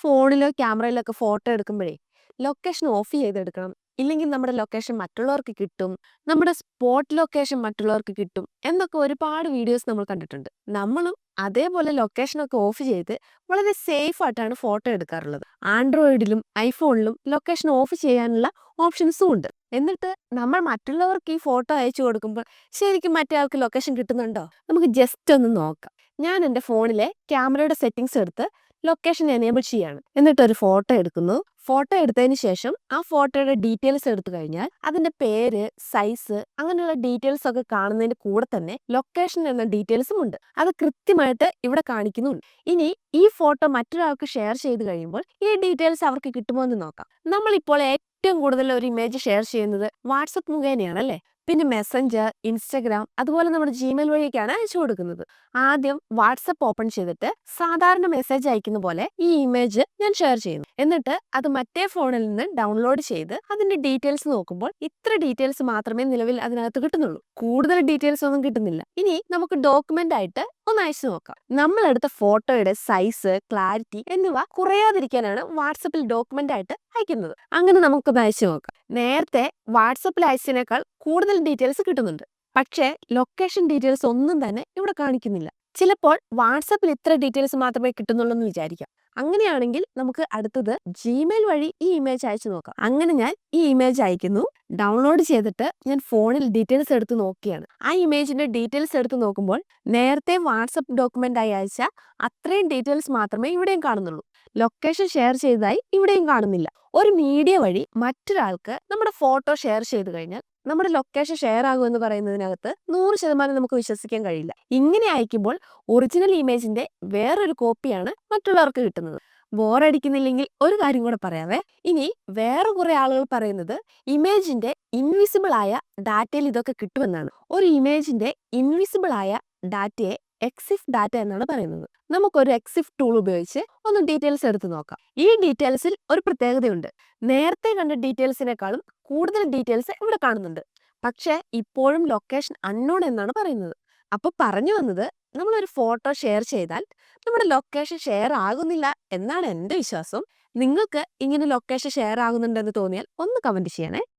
ഫോണിലോ ക്യാമറയിലോ ഒക്കെ photo എടുക്കുമ്പോഴേ location of ചെയ്തെടുക്കണം. ഇല്ലെങ്കിൽ നമ്മുടെ ലൊക്കേഷൻ മറ്റുള്ളവർക്ക് കിട്ടും. നമ്മുടെ സ്പോട്ട് ലൊക്കേഷൻ മറ്റുള്ളവർക്ക് കിട്ടും. എന്നൊക്കെ ഒരുപാട് വീഡിയോസ് നമ്മൾ കണ്ടിട്ടുണ്ട്. നമ്മളും അതേപോലെ ലൊക്കേഷനൊക്കെ ഓഫ് ചെയ്ത് വളരെ സേഫ് ആയിട്ടാണ് ഫോട്ടോ എടുക്കാറുള്ളത്. ആൻഡ്രോയിഡിലും ഐഫോണിലും ലൊക്കേഷൻ ഓഫ് ചെയ്യാനുള്ള ഓപ്ഷൻസും ഉണ്ട്. എന്നിട്ട് നമ്മൾ മറ്റുള്ളവർക്ക് ഈ ഫോട്ടോ അയച്ചു കൊടുക്കുമ്പോൾ ശരിക്കും മറ്റേ ആൾക്ക് ലൊക്കേഷൻ കിട്ടുന്നുണ്ടോ? നമുക്ക് ജസ്റ്റ് ഒന്ന് നോക്കാം. ഞാൻ എന്റെ ഫോണിലെ ക്യാമറയുടെ സെറ്റിങ്സ് എടുത്ത് ലൊക്കേഷൻ എനേബിൾ ചെയ്യാണ്. എന്നിട്ട് ഒരു ഫോട്ടോ എടുക്കുന്നു. ഫോട്ടോ എടുത്തതിന് ശേഷം ആ ഫോട്ടോയുടെ ഡീറ്റെയിൽസ് എടുത്തു കഴിഞ്ഞാൽ അതിന്റെ പേര് സൈസ് അങ്ങനെയുള്ള ഡീറ്റെയിൽസ് ഒക്കെ കാണുന്നതിന്റെ കൂടെ തന്നെ ലൊക്കേഷൻ എന്ന ഡീറ്റെയിൽസും ഉണ്ട്. അത് കൃത്യമായിട്ട് ഇവിടെ കാണിക്കുന്നുണ്ട്. ഇനി ഈ ഫോട്ടോ മറ്റൊരാൾക്ക് ഷെയർ ചെയ്ത് കഴിയുമ്പോൾ ഈ ഡീറ്റെയിൽസ് അവർക്ക് കിട്ടുമോ എന്ന് നോക്കാം. നമ്മളിപ്പോൾ ഏറ്റവും കൂടുതൽ ഒരു ഇമേജ് ഷെയർ ചെയ്യുന്നത് വാട്സപ്പ് മുഖേനയാണ് അല്ലേ? പിന്നെ മെസ്സഞ്ചർ ഇൻസ്റ്റഗ്രാം അതുപോലെ നമ്മുടെ ജിമെയിൽ വഴിയൊക്കെയാണ് അയച്ചു കൊടുക്കുന്നത്. ആദ്യം വാട്സപ്പ് ഓപ്പൺ ചെയ്തിട്ട് സാധാരണ മെസ്സേജ് അയക്കുന്ന പോലെ ഈ ഇമേജ് ഞാൻ ഷെയർ ചെയ്യുന്നു. എന്നിട്ട് അത് മറ്റേ ഫോണിൽ നിന്ന് ഡൗൺലോഡ് ചെയ്ത് അതിന്റെ ഡീറ്റെയിൽസ് നോക്കുമ്പോൾ ഇത്ര ഡീറ്റെയിൽസ് മാത്രമേ നിലവിൽ അതിനകത്ത് കിട്ടുന്നുള്ളൂ. കൂടുതൽ ഡീറ്റെയിൽസ് ഒന്നും കിട്ടുന്നില്ല. ഇനി നമുക്ക് ഡോക്യുമെന്റ് ആയിട്ട് ഒന്ന് അയച്ചു നോക്കാം. നമ്മൾ എടുത്ത ഫോട്ടോയുടെ സൈസ് ക്ലാരിറ്റി എന്നിവ കുറയാതിരിക്കാനാണ് വാട്സപ്പിൽ ഡോക്യുമെന്റ് ആയിട്ട് അയക്കുന്നത്. അങ്ങനെ നമുക്കൊന്ന് അയച്ചു നോക്കാം. നേരത്തെ വാട്സപ്പിൽ അയച്ചതിനേക്കാൾ കൂടുതൽ ഡീറ്റെയിൽസ് കിട്ടുന്നുണ്ട്. പക്ഷേ ലൊക്കേഷൻ ഡീറ്റെയിൽസ് ഒന്നും തന്നെ ഇവിടെ കാണിക്കുന്നില്ല. ചിലപ്പോൾ വാട്സപ്പിൽ ഇത്ര ഡീറ്റെയിൽസ് മാത്രമേ കിട്ടുന്നുള്ളൂ എന്ന് വിചാരിക്കാം. അങ്ങനെയാണെങ്കിൽ നമുക്ക് അടുത്തത് ജിമെയിൽ വഴി ഈ ഇമേജ് അയച്ചു നോക്കാം. അങ്ങനെ ഞാൻ ഈ ഇമേജ് അയക്കുന്നു. ഡൗൺലോഡ് ചെയ്തിട്ട് ഞാൻ ഫോണിൽ ഡീറ്റെയിൽസ് എടുത്ത് നോക്കിയാണ്. ആ ഇമേജിന്റെ ഡീറ്റെയിൽസ് എടുത്ത് നോക്കുമ്പോൾ നേരത്തെ വാട്സപ്പ് ഡോക്യുമെന്റ് ആയി അയച്ച അത്രയും ഡീറ്റെയിൽസ് മാത്രമേ ഇവിടെയും കാണുന്നുള്ളൂ. ലൊക്കേഷൻ ഷെയർ ചെയ്തതായി ഇവിടെയും കാണുന്നില്ല. ഒരു മീഡിയ വഴി മറ്റൊരാൾക്ക് നമ്മുടെ ഫോട്ടോ ഷെയർ ചെയ്ത് കഴിഞ്ഞാൽ നമ്മുടെ ലൊക്കേഷൻ ഷെയർ ആകും എന്ന് പറയുന്നതിനകത്ത് നൂറ് ശതമാനം നമുക്ക് വിശ്വസിക്കാൻ കഴിയില്ല. ഇങ്ങനെ അയക്കുമ്പോൾ ഒറിജിനൽ ഇമേജിന്റെ വേറൊരു കോപ്പിയാണ് മറ്റുള്ളവർക്ക് കിട്ടുന്നത്. ബോറടിക്കുന്നില്ലെങ്കിൽ ഒരു കാര്യം കൂടെ പറയാവേ. ഇനി വേറെ കുറെ ആളുകൾ പറയുന്നത് ഇമേജിന്റെ ഇൻവിസിബിൾ ആയ ഡാറ്റയിൽ ഇതൊക്കെ കിട്ടുമെന്നാണ്. ഒരു ഇമേജിന്റെ ഇൻവിസിബിൾ ആയ ഡാറ്റയെ എക്സിഫ് ഡാറ്റ എന്നാണ് പറയുന്നത്. നമുക്കൊരു എക്സിഫ് ടൂൾ ഉപയോഗിച്ച് ഒന്ന് ഡീറ്റെയിൽസ് എടുത്ത് നോക്കാം. ഈ ഡീറ്റെയിൽസിൽ ഒരു പ്രത്യേകതയുണ്ട്. നേരത്തെ കണ്ട ഡീറ്റെയിൽസിനേക്കാളും കൂടുതൽ ഡീറ്റെയിൽസ് ഇവിടെ കാണുന്നുണ്ട്. പക്ഷേ ഇപ്പോഴും ലൊക്കേഷൻ അൺനോൺ എന്നാണ് പറയുന്നത്. അപ്പോൾ പറഞ്ഞു വന്നത് നമ്മളൊരു ഫോട്ടോ ഷെയർ ചെയ്താൽ നമ്മുടെ ലൊക്കേഷൻ ഷെയർ ആകുന്നില്ല എന്നാണ് എന്റെ വിശ്വാസം. നിങ്ങൾക്ക് ഇങ്ങനെ ലൊക്കേഷൻ ഷെയർ ആകുന്നുണ്ടെന്ന് തോന്നിയാൽ ഒന്ന് കമന്റ് ചെയ്യണേ.